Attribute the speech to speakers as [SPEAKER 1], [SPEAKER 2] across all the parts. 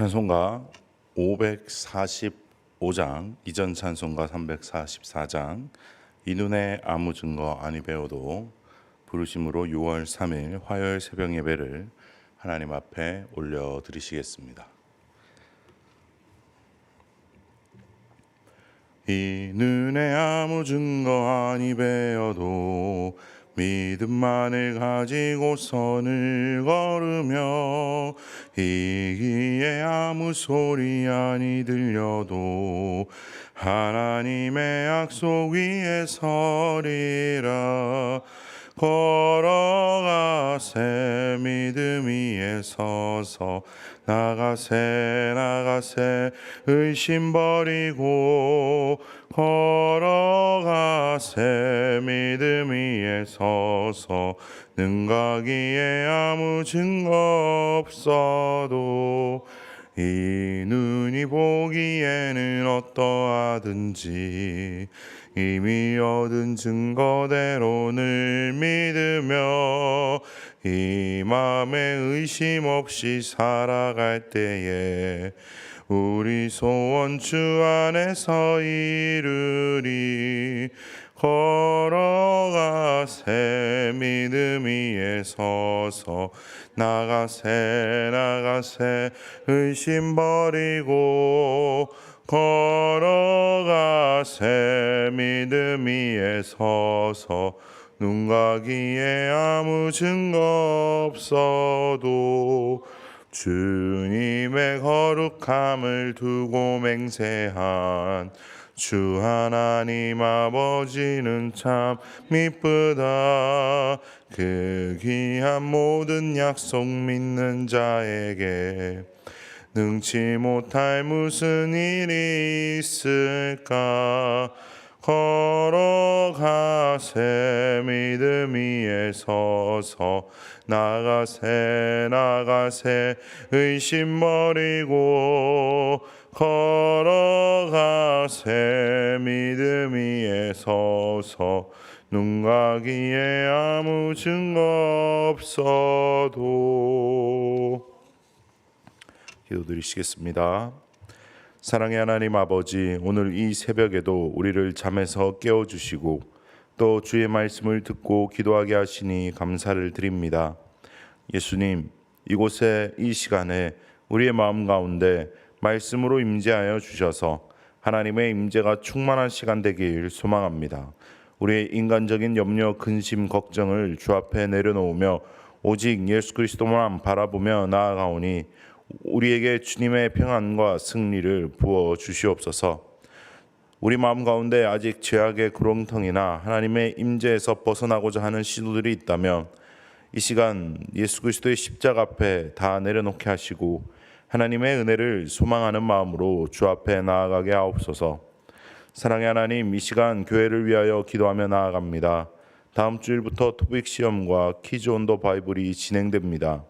[SPEAKER 1] 찬송가 545장 이전 찬송가 344장 이 눈에 아무 증거 아니 배워도 부르심으로 6월 3일 화요일 새벽 예배를 하나님 앞에 올려 드리시겠습니다. 이 눈에 아무 증거 아니 배어도 믿음만을 가지고 선을 걸으며 이기에 아무 소리 아니 들려도 하나님의 약속 위에 서리라 걸어가세 믿음 위에 서서. 나가세 나가세 의심 버리고 걸어가세 믿음 위에 서서. 능가기에 아무 증거 없어도 이 눈이 보기에는 어떠하든지 이미 얻은 증거대로 늘 믿으며 이 마음에 의심 없이 살아갈 때에 우리 소원 주 안에서 이루리 걸어가세 믿음 위에 서서 나가세 나가세 의심 버리고 걸어가세 믿음 위에 서서 눈 가기에 아무 증거 없어도 주님의 거룩함을 두고 맹세한 주 하나님 아버지는 참 미쁘다. 그 귀한 모든 약속 믿는 자에게 능치 못할 무슨 일이 있을까 걸어가세 믿음 위에 서서 나가세 나가세 의심 버리고 걸어가세 믿음 위에 서서 눈 가기에 아무 증거 없어도 기도드리시겠습니다. 사랑의 하나님 아버지, 오늘 이 새벽에도 우리를 잠에서 깨워 주시고 또 주의 말씀을 듣고 기도하게 하시니 감사를 드립니다. 예수님, 이곳에 이 시간에 우리의 마음 가운데 말씀으로 임재하여 주셔서 하나님의 임재가 충만한 시간 되길 소망합니다. 우리의 인간적인 염려, 근심, 걱정을 주 앞에 내려놓으며 오직 예수 그리스도만 바라보며 나아가오니 우리에게 주님의 평안과 승리를 부어 주시옵소서. 우리 마음 가운데 아직 죄악의 구렁텅이나 하나님의 임재에서 벗어나고자 하는 시도들이 있다면 이 시간 예수 그리스도의 십자가 앞에 다 내려놓게 하시고 하나님의 은혜를 소망하는 마음으로 주 앞에 나아가게 하옵소서. 사랑의 하나님, 이 시간 교회를 위하여 기도하며 나아갑니다. 다음 주일부터 토픽 시험과 키즈 온더 바이블이 진행됩니다.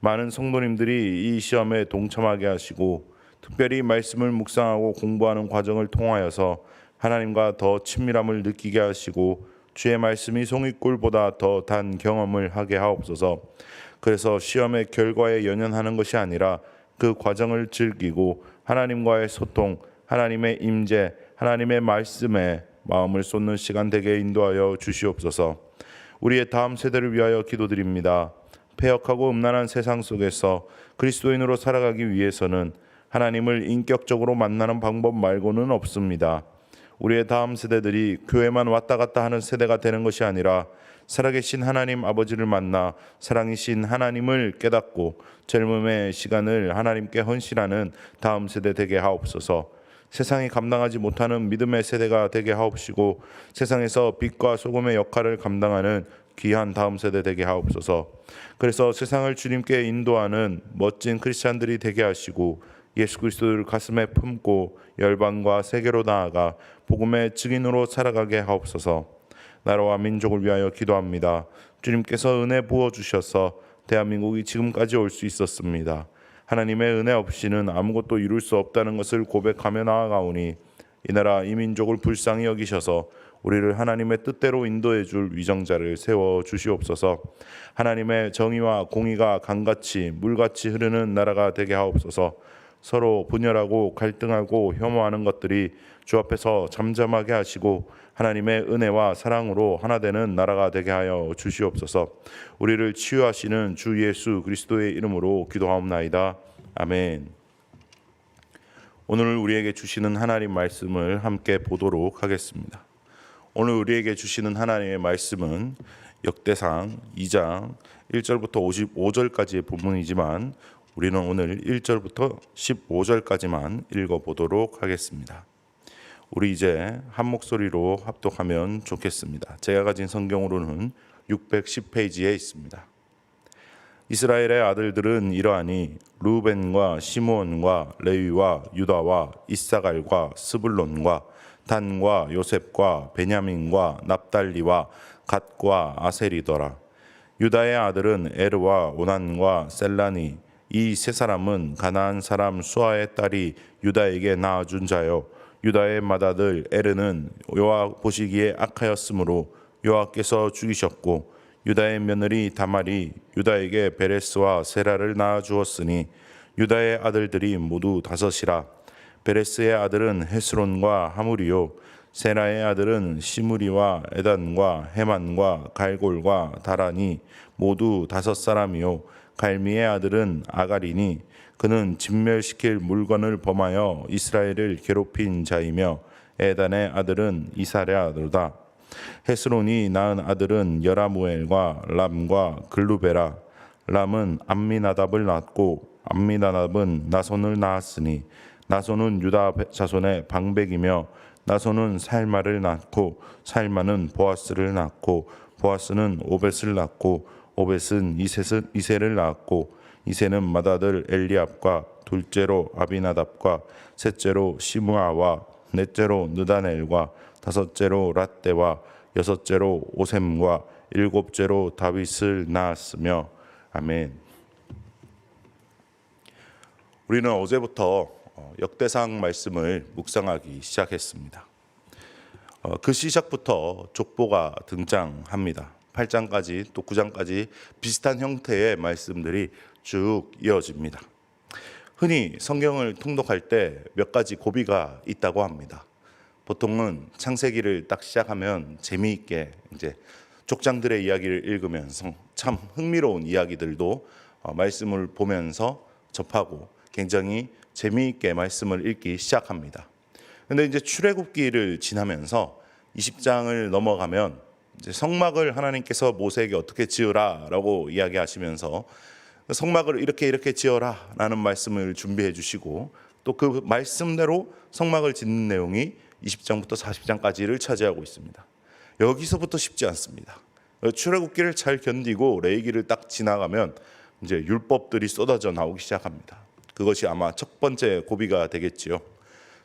[SPEAKER 1] 많은 성도님들이 이 시험에 동참하게 하시고 특별히 말씀을 묵상하고 공부하는 과정을 통하여서 하나님과 더 친밀함을 느끼게 하시고 주의 말씀이 송이꿀보다 더 단 경험을 하게 하옵소서. 그래서 시험의 결과에 연연하는 것이 아니라 그 과정을 즐기고 하나님과의 소통, 하나님의 임재, 하나님의 말씀에 마음을 쏟는 시간 되게 인도하여 주시옵소서. 우리의 다음 세대를 위하여 기도드립니다. 폐역하고 음란한 세상 속에서 그리스도인으로 살아가기 위해서는 하나님을 인격적으로 만나는 방법 말고는 없습니다. 우리의 다음 세대들이 교회만 왔다 갔다 하는 세대가 되는 것이 아니라 살아계신 하나님 아버지를 만나 사랑이신 하나님을 깨닫고 젊음의 시간을 하나님께 헌신하는 다음 세대 되게 하옵소서. 세상이 감당하지 못하는 믿음의 세대가 되게 하옵시고 세상에서 빛과 소금의 역할을 감당하는 귀한 다음 세대 되게 하옵소서. 그래서 세상을 주님께 인도하는 멋진 크리스찬들이 되게 하시고 예수 그리스도를 가슴에 품고 열방과 세계로 나아가 복음의 증인으로 살아가게 하옵소서. 나라와 민족을 위하여 기도합니다. 주님께서 은혜 부어 주셔서 대한민국이 지금까지 올 수 있었습니다. 하나님의 은혜 없이는 아무것도 이룰 수 없다는 것을 고백하며 나아가오니 이 나라 이 민족을 불쌍히 여기셔서 우리를 하나님의 뜻대로 인도해 줄 위정자를 세워 주시옵소서. 하나님의 정의와 공의가 강같이 물같이 흐르는 나라가 되게 하옵소서. 서로 분열하고 갈등하고 혐오하는 것들이 주 앞에서 잠잠하게 하시고 하나님의 은혜와 사랑으로 하나 되는 나라가 되게 하여 주시옵소서. 우리를 치유하시는 주 예수 그리스도의 이름으로 기도하옵나이다. 아멘. 오늘 우리에게 주시는 하나님 말씀을 함께 보도록 하겠습니다. 오늘 우리에게 주시는 하나님의 말씀은 역대상 2장 1절부터 55절까지의 본문이지만 우리는 오늘 1절부터 15절까지만 읽어 보도록 하겠습니다. 우리 이제 한 목소리로 합독하면 좋겠습니다. 제가 가진 성경으로는 610페이지에 있습니다. 이스라엘의 아들들은 이러하니 루벤과 시므온과 레위와 유다와 이사갈과 스불론과 단과 요셉과 베냐민과 납달리와 갓과 아셀이더라. 유다의 아들은 에르와 오난과 셀라니 이 세 사람은 가나안 사람 수아의 딸이 유다에게 낳아준 자요 유다의 맏아들 에르는 여호와 보시기에 악하였으므로 여호와께서 죽이셨고 유다의 며느리 다말이 유다에게 베레스와 세라를 낳아 주었으니 유다의 아들들이 모두 다섯이라. 베레스의 아들은 헤스론과 하무리요 세라의 아들은 시무리와 에단과 헤만과 갈골과 다라니 모두 다섯 사람이요 갈미의 아들은 아가리니 그는 진멸시킬 물건을 범하여 이스라엘을 괴롭힌 자이며 에단의 아들은 이사랴로다. 헤스론이 낳은 아들은 여라무엘과 람과 글루베라. 람은 암미나답을 낳았고 암미나답은 나손을 낳았으니 나손은 유다 자손의 방백이며 나손은 살마를 낳고 살마는 보아스를 낳고 보아스는 오벳을 낳고 오벳은 이셋은 이세를 낳았고 이세는 맏아들 엘리압과 둘째로 아비나답과 셋째로 시므아와 넷째로 느다넬과 다섯째로 라떼와 여섯째로 오셈과 일곱째로 다윗을 낳았으며 아멘. 우리는 어제부터 어, 역대상 말씀을 묵상하기 시작했습니다. 어, 그 시작부터 족보가 등장합니다. 8장까지 또 9장까지 비슷한 형태의 말씀들이 쭉 이어집니다. 흔히 성경을 통독할 때 몇 가지 고비가 있다고 합니다. 보통은 창세기를 딱 시작하면 재미있게 이제 족장들의 이야기를 읽으면서 참 흥미로운 이야기들도 어, 말씀을 보면서 접하고 굉장히 재미있게 말씀을 읽기 시작합니다. 근데 이제 출애굽기를 지나면서 20장을 넘어가면 성막을 하나님께서 모세에게 어떻게 지으라라고 이야기하시면서 성막을 이렇게 이렇게 지어라라는 말씀을 준비해 주시고 또 그 말씀대로 성막을 짓는 내용이 20장부터 40장까지를 차지하고 있습니다. 여기서부터 쉽지 않습니다. 출애굽기를 잘 견디고 레이기를 딱 지나가면 이제 율법들이 쏟아져 나오기 시작합니다. 그것이 아마 첫 번째 고비가 되겠지요.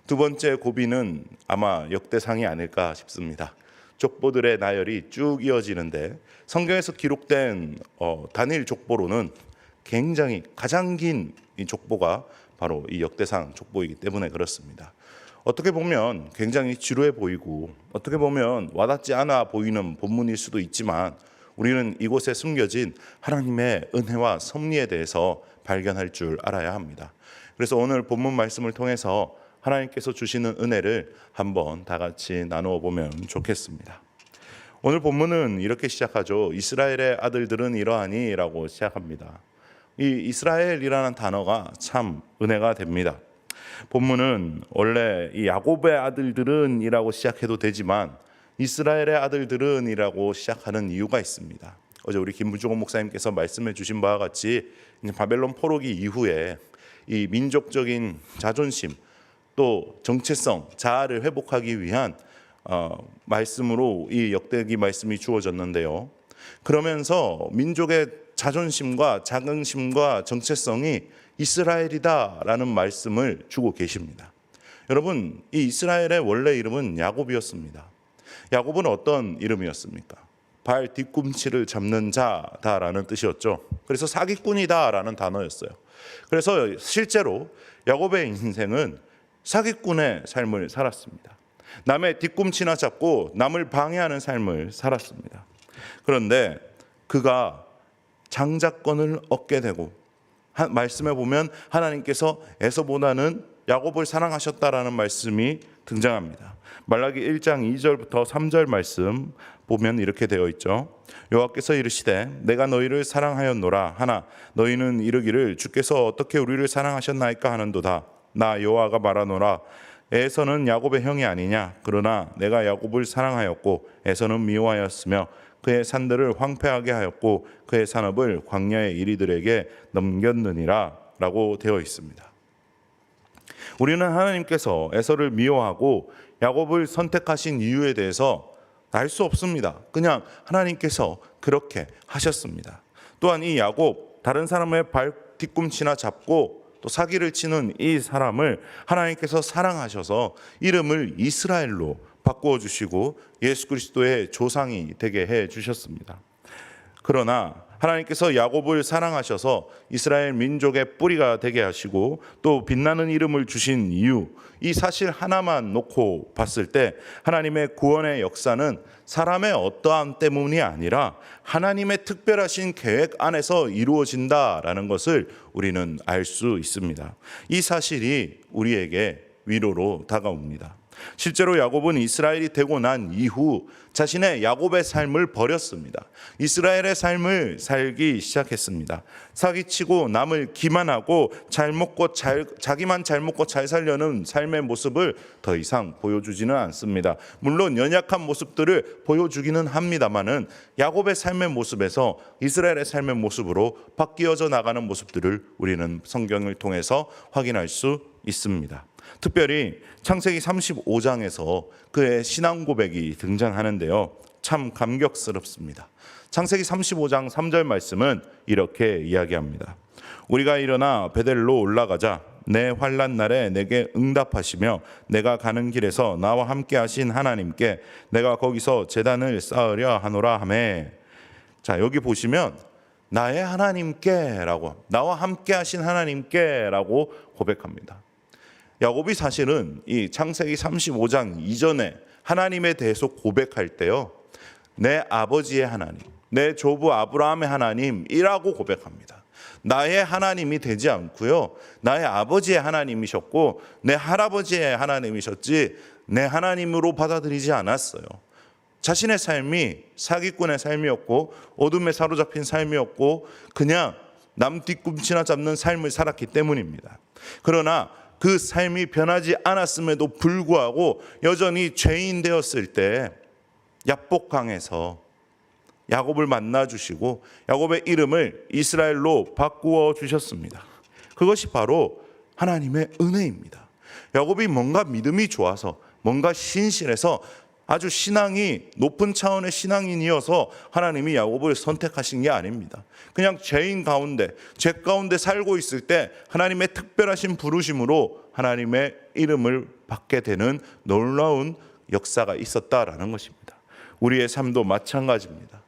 [SPEAKER 1] 두 번째 고비는 아마 역대상이 아닐까 싶습니다. 족보들의 나열이 쭉 이어지는데 성경에서 기록된 어, 단일 족보로는 굉장히 가장 긴 이 족보가 바로 이 역대상 족보이기 때문에 그렇습니다. 어떻게 보면 굉장히 지루해 보이고 어떻게 보면 와닿지 않아 보이는 본문일 수도 있지만 우리는 이곳에 숨겨진 하나님의 은혜와 섭리에 대해서 발견할 줄 알아야 합니다. 그래서 오늘 본문 말씀을 통해서 하나님께서 주시는 은혜를 한번 다 같이 나누어 보면 좋겠습니다. 오늘 본문은 이렇게 시작하죠. 이스라엘의 아들들은 이러하니라고 시작합니다. 이 이스라엘이라는 단어가 참 은혜가 됩니다. 본문은 원래 이 야곱의 아들들은이라고 시작해도 되지만 이스라엘의 아들들은이라고 시작하는 이유가 있습니다. 어제 우리 김부종 목사님께서 말씀해 주신 바와 같이 바벨론 포로기 이후에 이 민족적인 자존심 또 정체성 자아를 회복하기 위한 어, 말씀으로 이 역대기 말씀이 주어졌는데요. 그러면서 민족의 자존심과 자긍심과 정체성이 이스라엘이다라는 말씀을 주고 계십니다. 여러분, 이 이스라엘의 원래 이름은 야곱이었습니다. 야곱은 어떤 이름이었습니까? 발 뒤꿈치를 잡는 자다라는 뜻이었죠. 그래서 사기꾼이다라는 단어였어요. 그래서 실제로 야곱의 인생은 사기꾼의 삶을 살았습니다. 남의 뒤꿈치나 잡고 남을 방해하는 삶을 살았습니다. 그런데 그가 장자권을 얻게 되고 하- 말씀에 보면 하나님께서 에서보다는 야곱을 사랑하셨다라는 말씀이 등장합니다. 말라기 1장 2절부터 3절 말씀 보면 이렇게 되어 있죠. 여호와께서 이르시되 내가 너희를 사랑하였노라 하나 너희는 이르기를 주께서 어떻게 우리를 사랑하셨나이까 하는도다. 나 여호와가 말하노라 에서는 야곱의 형이 아니냐 그러나 내가 야곱을 사랑하였고 에서는 미워하였으며 그의 산들을 황폐하게 하였고 그의 산업을 광야의 이리들에게 넘겼느니라라고 되어 있습니다. 우리는 하나님께서 에서를 미워하고 야곱을 선택하신 이유에 대해서 알 수 없습니다. 그냥 하나님께서 그렇게 하셨습니다. 또한 이 야곱 다른 사람의 발 뒤꿈치나 잡고 또 사기를 치는 이 사람을 하나님께서 사랑하셔서 이름을 이스라엘로 바꾸어 주시고 예수 그리스도의 조상이 되게 해 주셨습니다. 그러나 하나님께서 야곱을 사랑하셔서 이스라엘 민족의 뿌리가 되게 하시고 또 빛나는 이름을 주신 이유 이 사실 하나만 놓고 봤을 때 하나님의 구원의 역사는 사람의 어떠함 때문이 아니라 하나님의 특별하신 계획 안에서 이루어진다라는 것을 우리는 알 수 있습니다. 이 사실이 우리에게 위로로 다가옵니다. 실제로 야곱은 이스라엘이 되고 난 이후 자신의 야곱의 삶을 버렸습니다. 이스라엘의 삶을 살기 시작했습니다. 사기치고 남을 기만하고 잘 먹고 잘 자기만 잘 먹고 잘 살려는 삶의 모습을 더 이상 보여주지는 않습니다. 물론 연약한 모습들을 보여주기는 합니다만은 야곱의 삶의 모습에서 이스라엘의 삶의 모습으로 바뀌어져 나가는 모습들을 우리는 성경을 통해서 확인할 수 있습니다. 특별히 창세기 35장에서 그의 신앙 고백이 등장하는데요. 참 감격스럽습니다. 창세기 35장 3절 말씀은 이렇게 이야기합니다. 우리가 일어나 베델로 올라가자 내 환란 날에 내게 응답하시며 내가 가는 길에서 나와 함께 하신 하나님께 내가 거기서 제단을 쌓으려 하노라 하매 자 여기 보시면 나의 하나님께라고 나와 함께 하신 하나님께라고 고백합니다. 야곱이 사실은 이 창세기 35장 이전에 하나님에 대해서 고백할 때요. 내 아버지의 하나님, 내 조부 아브라함의 하나님이라고 고백합니다. 나의 하나님이 되지 않고요. 나의 아버지의 하나님이셨고 내 할아버지의 하나님이셨지 내 하나님으로 받아들이지 않았어요. 자신의 삶이 사기꾼의 삶이었고 어둠에 사로잡힌 삶이었고 그냥 남 뒤꿈치나 잡는 삶을 살았기 때문입니다. 그러나 그 삶이 변하지 않았음에도 불구하고 여전히 죄인 되었을 때 야복강에서 야곱을 만나 주시고 야곱의 이름을 이스라엘로 바꾸어 주셨습니다. 그것이 바로 하나님의 은혜입니다. 야곱이 뭔가 믿음이 좋아서 뭔가 신실해서 아주 신앙이 높은 차원의 신앙인이어서 하나님이 야곱을 선택하신 게 아닙니다. 그냥 죄인 가운데 죄 가운데 살고 있을 때 하나님의 특별하신 부르심으로 하나님의 이름을 받게 되는 놀라운 역사가 있었다라는 것입니다. 우리의 삶도 마찬가지입니다.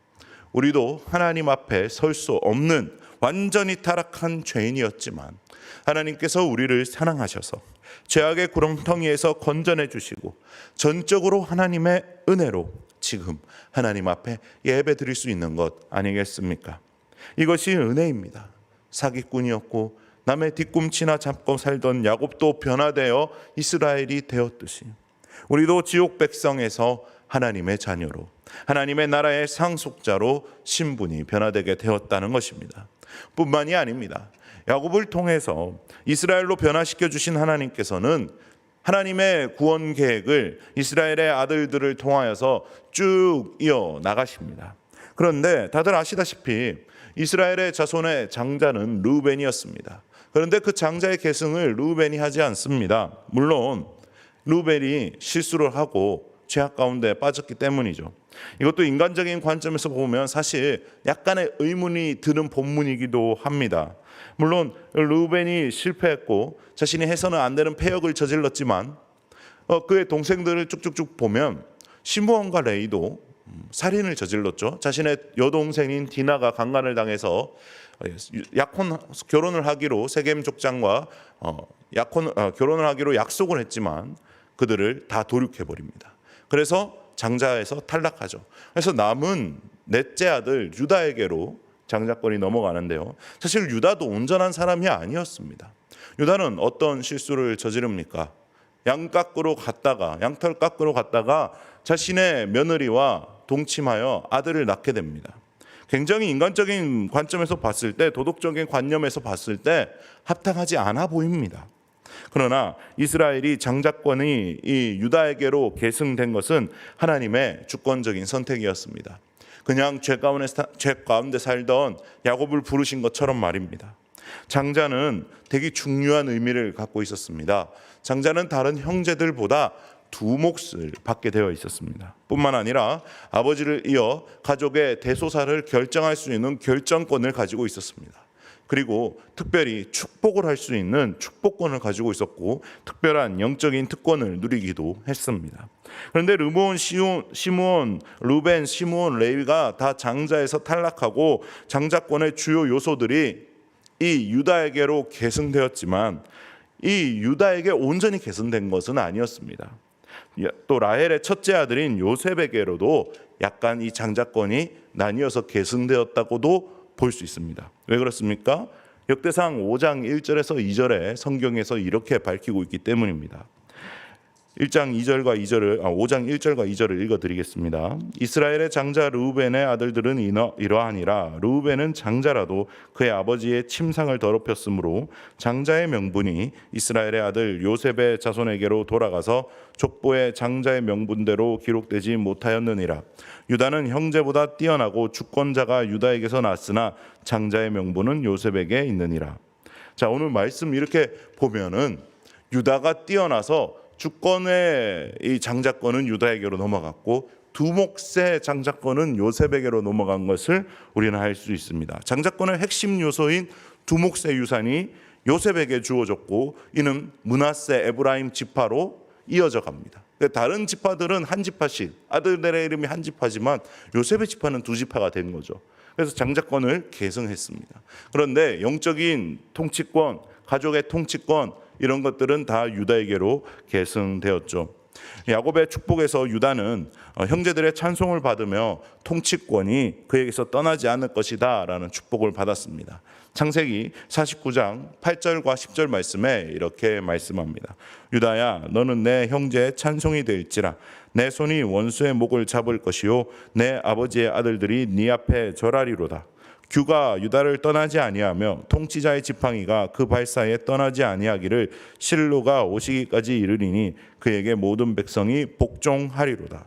[SPEAKER 1] 우리도 하나님 앞에 설 수 없는 완전히 타락한 죄인이었지만 하나님께서 우리를 사랑하셔서 죄악의 구렁텅이에서 건져내 주시고 전적으로 하나님의 은혜로 지금 하나님 앞에 예배 드릴 수 있는 것 아니겠습니까? 이것이 은혜입니다. 사기꾼이었고 남의 뒤꿈치나 잡고 살던 야곱도 변화되어 이스라엘이 되었듯이 우리도 지옥 백성에서 하나님의 자녀로 하나님의 나라의 상속자로 신분이 변화되게 되었다는 것입니다. 뿐만이 아닙니다. 야곱을 통해서 이스라엘로 변화시켜 주신 하나님께서는 하나님의 구원 계획을 이스라엘의 아들들을 통하여서 쭉 이어 나가십니다. 그런데 다들 아시다시피 이스라엘의 자손의 장자는 루벤이었습니다. 그런데 그 장자의 계승을 루벤이 하지 않습니다. 물론 루벤이 실수를 하고 죄악 가운데 빠졌기 때문이죠. 이것도 인간적인 관점에서 보면 사실 약간의 의문이 드는 본문이기도 합니다. 물론 루벤이 실패했고 자신이 해서는 안 되는 패역을 저질렀지만 어, 그의 동생들을 쭉쭉쭉 보면 시므온과 레이도 음, 살인을 저질렀죠. 자신의 여동생인 디나가 강간을 당해서 어, 약혼 결혼을 하기로 세겜 족장과 어, 약혼 어, 결혼을 하기로 약속을 했지만 그들을 다 도륙해 버립니다. 그래서 장자에서 탈락하죠. 그래서 남은 넷째 아들 유다에게로 장자권이 넘어가는데요. 사실 유다도 온전한 사람이 아니었습니다. 유다는 어떤 실수를 저지릅니까? 양 깎으러 갔다가 양털 깎으러 갔다가 자신의 며느리와 동침하여 아들을 낳게 됩니다. 굉장히 인간적인 관점에서 봤을 때 도덕적인 관념에서 봤을 때 합당하지 않아 보입니다. 그러나 이스라엘이 장자권이 이 유다에게로 계승된 것은 하나님의 주권적인 선택이었습니다. 그냥 죄 가운데, 사- 죄 가운데 살던 야곱을 부르신 것처럼 말입니다. 장자는 되게 중요한 의미를 갖고 있었습니다. 장자는 다른 형제들보다 두 몫을 받게 되어 있었습니다. 뿐만 아니라 아버지를 이어 가족의 대소사를 결정할 수 있는 결정권을 가지고 있었습니다. 그리고 특별히 축복을 할 수 있는 축복권을 가지고 있었고 특별한 영적인 특권을 누리기도 했습니다. 그런데 르몬, 시므온, 루벤, 시므온, 레위가 다 장자에서 탈락하고 장자권의 주요 요소들이 이 유다에게로 계승되었지만 이 유다에게 온전히 계승된 것은 아니었습니다. 또 라헬의 첫째 아들인 요셉에게로도 약간 이 장자권이 나뉘어서 계승되었다고도 볼 수 있습니다. 왜 그렇습니까? 역대상 5장 1절에서 2절에 성경에서 이렇게 밝히고 있기 때문입니다. 1장 2절과 2절을 아, 5장 1절과 2절을 읽어 드리겠습니다. 이스라엘의 장자 르우벤의 아들들은 이러, 이러하니라 르우벤은 장자라도 그의 아버지의 침상을 더럽혔으므로 장자의 명분이 이스라엘의 아들 요셉의 자손에게로 돌아가서 족보의 장자의 명분대로 기록되지 못하였느니라 유다는 형제보다 뛰어나고 주권자가 유다에게서 났으나 장자의 명분은 요셉에게 있느니라. 자, 오늘 말씀 이렇게 보면은 유다가 뛰어나서 주권의 이 장자권은 유다에게로 넘어갔고 두 몫의 장자권은 요셉에게로 넘어간 것을 우리는 알 수 있습니다. 장자권의 핵심 요소인 두 몫의 유산이 요셉에게 주어졌고 이는 문하세 에브라임 지파로 이어져 갑니다. 다른 지파들은 한 지파씩 아들들의 이름이 한 지파지만 요셉의 지파는 두 지파가 된 거죠. 그래서 장자권을 계승했습니다. 그런데 영적인 통치권, 가족의 통치권 이런 것들은 다 유다에게로 계승되었죠. 야곱의 축복에서 유다는 어, 형제들의 찬송을 받으며 통치권이 그에게서 떠나지 않을 것이다 라는 축복을 받았습니다. 창세기 49장 8절과 10절 말씀에 이렇게 말씀합니다. 유다야 너는 내 형제의 찬송이 될지라 내 손이 원수의 목을 잡을 것이요 내 아버지의 아들들이 네 앞에 절하리로다. 규가 유다를 떠나지 아니하며 통치자의 지팡이가 그 발사에 떠나지 아니하기를 실로가 오시기까지 이르리니 그에게 모든 백성이 복종하리로다.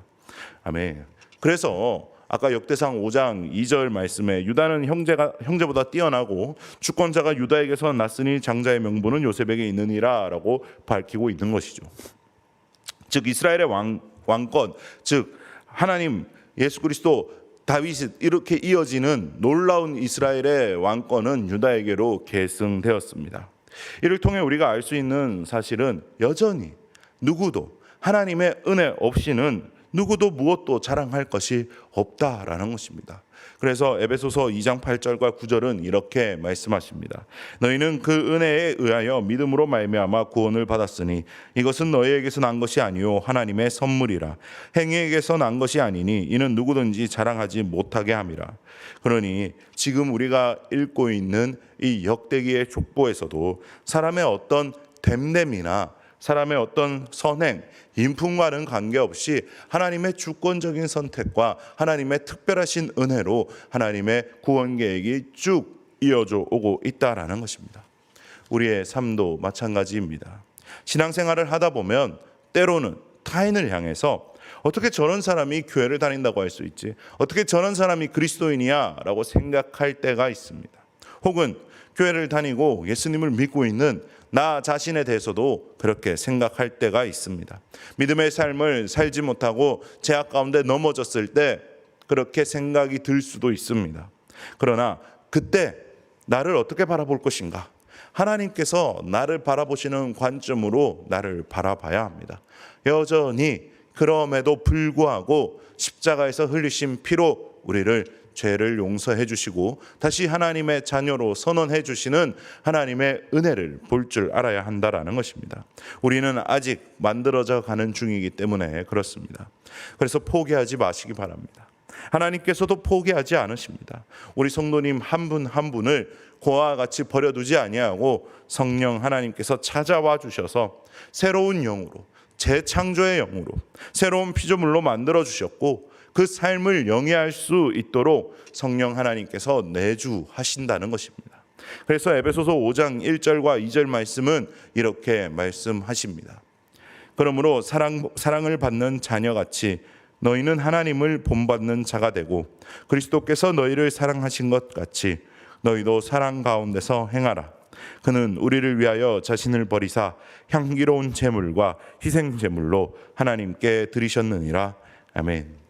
[SPEAKER 1] 아멘. 그래서 아까 역대상 5장 2절 말씀에 유다는 형제가 형제보다 뛰어나고 주권자가 유다에게서 났으니 장자의 명분은 요셉에게 있느니라라고 밝히고 있는 것이죠. 즉 이스라엘의 왕 왕권 즉 하나님 예수 그리스도 다윗이 이렇게 이어지는 놀라운 이스라엘의 왕권은 유다에게로 계승되었습니다. 이를 통해 우리가 알 수 있는 사실은 여전히 누구도 하나님의 은혜 없이는 누구도 무엇도 자랑할 것이 없다라는 것입니다. 그래서 에베소서 2장 8절과 9절은 이렇게 말씀하십니다. 너희는 그 은혜에 의하여 믿음으로 말미암아 구원을 받았으니 이것은 너희에게서 난 것이 아니요 하나님의 선물이라 행위에게서 난 것이 아니니 이는 누구든지 자랑하지 못하게 함이라. 그러니 지금 우리가 읽고 있는 이 역대기의 족보에서도 사람의 어떤 됨됨이나 사람의 어떤 선행, 인품과는 관계없이 하나님의 주권적인 선택과 하나님의 특별하신 은혜로 하나님의 구원 계획이 쭉 이어져 오고 있다라는 것입니다. 우리의 삶도 마찬가지입니다. 신앙생활을 하다 보면 때로는 타인을 향해서 어떻게 저런 사람이 교회를 다닌다고 할 수 있지? 어떻게 저런 사람이 그리스도인이야 라고 생각할 때가 있습니다. 혹은 교회를 다니고 예수님을 믿고 있는 나 자신에 대해서도 그렇게 생각할 때가 있습니다. 믿음의 삶을 살지 못하고 제약 가운데 넘어졌을 때 그렇게 생각이 들 수도 있습니다. 그러나 그때 나를 어떻게 바라볼 것인가? 하나님께서 나를 바라보시는 관점으로 나를 바라봐야 합니다. 여전히 그럼에도 불구하고 십자가에서 흘리신 피로 우리를 죄를 용서해 주시고 다시 하나님의 자녀로 선언해 주시는 하나님의 은혜를 볼 줄 알아야 한다라는 것입니다. 우리는 아직 만들어져 가는 중이기 때문에 그렇습니다. 그래서 포기하지 마시기 바랍니다. 하나님께서도 포기하지 않으십니다. 우리 성도님 한 분한 분을 고아와 같이 버려두지 아니하고 성령 하나님께서 찾아와 주셔서 새로운 영으로 재창조의 영으로 새로운 피조물로 만들어 주셨고 그 삶을 영위할 수 있도록 성령 하나님께서 내주 하신다는 것입니다. 그래서 에베소서 5장 1절과 2절 말씀은 이렇게 말씀하십니다. 그러므로 사랑 사랑을 받는 자녀같이 너희는 하나님을 본받는 자가 되고 그리스도께서 너희를 사랑하신 것 같이 너희도 사랑 가운데서 행하라. 그는 우리를 위하여 자신을 버리사 향기로운 제물과 희생 제물로 하나님께 드리셨느니라. 아멘.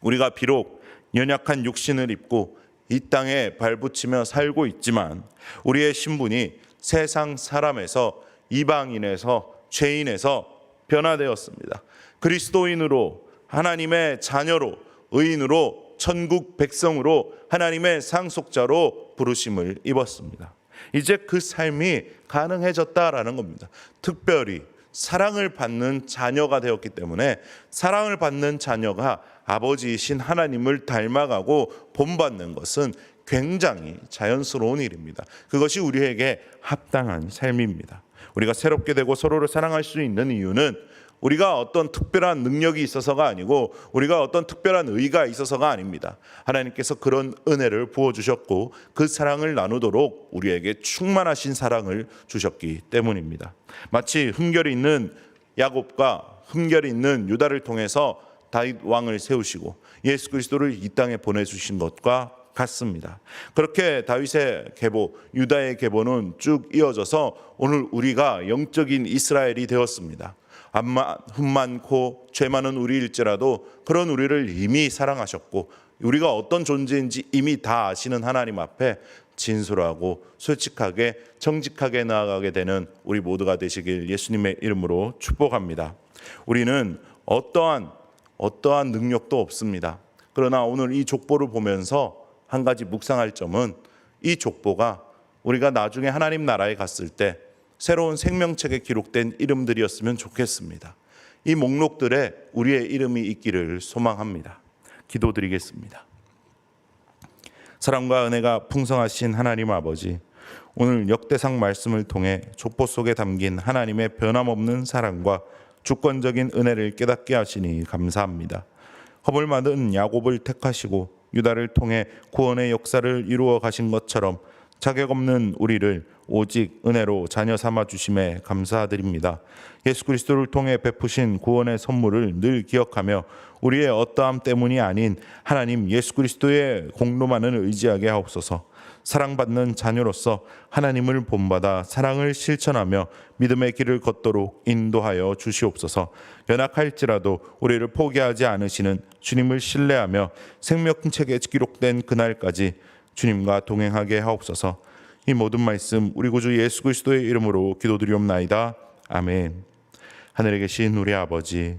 [SPEAKER 1] 우리가 비록 연약한 육신을 입고 이 땅에 발붙이며 살고 있지만 우리의 신분이 세상 사람에서 이방인에서 죄인에서 변화되었습니다. 그리스도인으로 하나님의 자녀로 의인으로 천국 백성으로 하나님의 상속자로 부르심을 입었습니다. 이제 그 삶이 가능해졌다라는 겁니다. 특별히 사랑을 받는 자녀가 되었기 때문에 사랑을 받는 자녀가 아버지이신 하나님을 닮아가고 본받는 것은 굉장히 자연스러운 일입니다. 그것이 우리에게 합당한 삶입니다. 우리가 새롭게 되고 서로를 사랑할 수 있는 이유는 우리가 어떤 특별한 능력이 있어서가 아니고 우리가 어떤 특별한 의가 있어서가 아닙니다. 하나님께서 그런 은혜를 부어 주셨고 그 사랑을 나누도록 우리에게 충만하신 사랑을 주셨기 때문입니다. 마치 흠결이 있는 야곱과 흠결이 있는 유다를 통해서 다윗 왕을 세우시고 예수 그리스도를 이 땅에 보내 주신 것과 같습니다. 그렇게 다윗의 계보, 유다의 계보는 쭉 이어져서 오늘 우리가 영적인 이스라엘이 되었습니다. 암만 흠 많고 죄 많은 우리일지라도 그런 우리를 이미 사랑하셨고 우리가 어떤 존재인지 이미 다 아시는 하나님 앞에 진솔하고 솔직하게 정직하게 나아가게 되는 우리 모두가 되시길 예수님의 이름으로 축복합니다. 우리는 어떠한 어떠한 능력도 없습니다. 그러나 오늘 이 족보를 보면서 한 가지 묵상할 점은 이 족보가 우리가 나중에 하나님 나라에 갔을 때 새로운 생명책에 기록된 이름들이었으면 좋겠습니다. 이 목록들에 우리의 이름이 있기를 소망합니다. 기도드리겠습니다. 사랑과 은혜가 풍성하신 하나님 아버지, 오늘 역대상 말씀을 통해 족보 속에 담긴 하나님의 변함없는 사랑과 주권적인 은혜를 깨닫게 하시니 감사합니다. 허물 많은 야곱을 택하시고 유다를 통해 구원의 역사를 이루어 가신 것처럼 자격 없는 우리를 오직 은혜로 자녀 삼아 주심에 감사드립니다. 예수 그리스도를 통해 베푸신 구원의 선물을 늘 기억하며 우리의 어떠함 때문이 아닌 하나님 예수 그리스도의 공로만을 의지하게 하옵소서. 사랑받는 자녀로서 하나님을 본받아 사랑을 실천하며 믿음의 길을 걷도록 인도하여 주시옵소서. 연약할지라도 우리를 포기하지 않으시는 주님을 신뢰하며 생명책에 기록된 그날까지 주님과 동행하게 하옵소서. 이 모든 말씀 우리 구주 예수 그리스도의 이름으로 기도드리옵나이다. 아멘. 하늘에 계신 우리 아버지,